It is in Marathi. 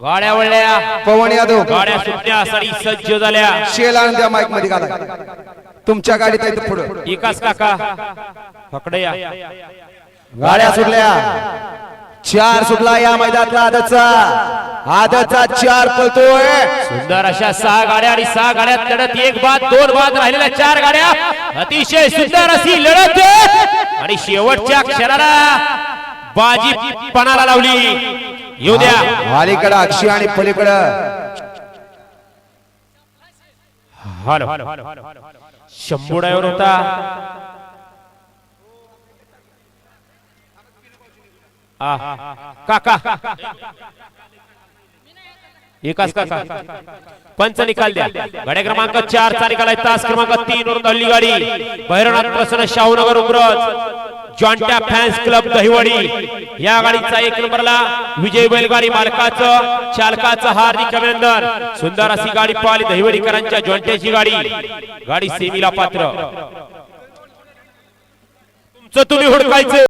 गाड्या वळल्या. पवन यादव. गाड्या सुटण्यासाठी सज्ज झाल्या. शेलान त्या माईकमध्ये घाला तुमच्या गाडीत आहे पुढं. विकास काका. पकडे या. गाड्या सुटल्या. चार सुटला या मैदानातला आदतचा. आदतचा चार पळतोय. सुंदर अशा सहा गाड्या आणि सहा गाड्यात लढत. एक बाद दोन बाद राहिलेल्या चार गाड्या. अतिशय सुंदर अशी लढत. आणि शेवटच्या क्षणाला बाजी पणाला लावली. येऊ द्या. अलीकडं अक्षय आणि पलीकडं. हॅलो शंभू ड्रायव्हर होता. आ, काका एकाच काका पंच निकाल द्या. गाड्या क्रमांक चार चा निकाल आहे. तास क्रमांक तीन वरून हल्ली गाडी. भैरवनाथ प्रसन्न शाहूनगर उमरज जॉन्टा फॅन्स क्लब दहिवडी. या गाडीचा एक नंबरला विजय बैलगाडी मालकाचं चालकाचं हार्दिक अभिनंदन. सुंदर अशी गाडी पाहिली दहिवडीकरांच्या जॉन्ट्याची गाडी. गाडी सेमीला पात्र. तुमचं तुम्ही हुडकायचं.